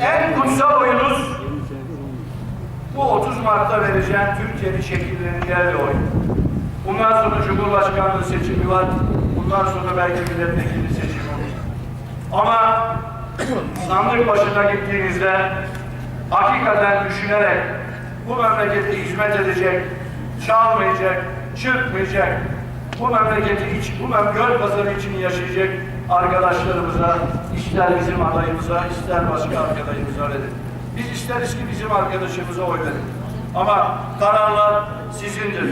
En kutsal oyunuz bu 30 Mart'ta vereceğim Türkiye'nin şekilleneceği bir oyun. Bundan sonra Cumhurbaşkanlığı seçimi var. Bundan sonra belki milletvekili seçimi olur. Ama sandık başına gittiğinizde hakikaten düşünerek bu memlekete hizmet edecek, çalmayacak, çırpmayacak, bu memleketi iç, bu göl pazarı için yaşayacak arkadaşlarımıza, ister bizim adayımıza, ister başka arkadaşımıza verin. Biz isteriz ki bizim arkadaşımıza oy verin. Ama kararlar sizindir.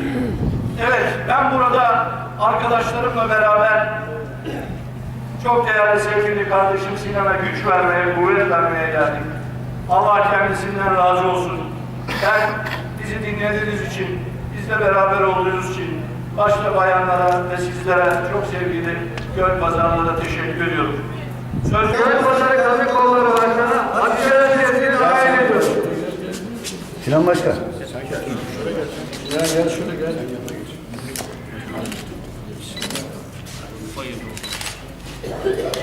Evet, ben burada arkadaşlarımla beraber çok değerli sevgili kardeşim Sinan'a güç vermeye, kuvvet vermeye geldik. Allah kendisinden razı olsun. Ben bizi dinlediğiniz için, bizle beraber olduğunuz için başta bayanlara ve sizlere çok sevgili Göl Pazarı'na teşekkür ediyorum. Söz Göl Pazarı Kadın Kolları Başkanı Hatice Recep'i davet ediyorum. Sinan Başkan. Gel. Gel gel şöyle gel. Hayırlı olsun.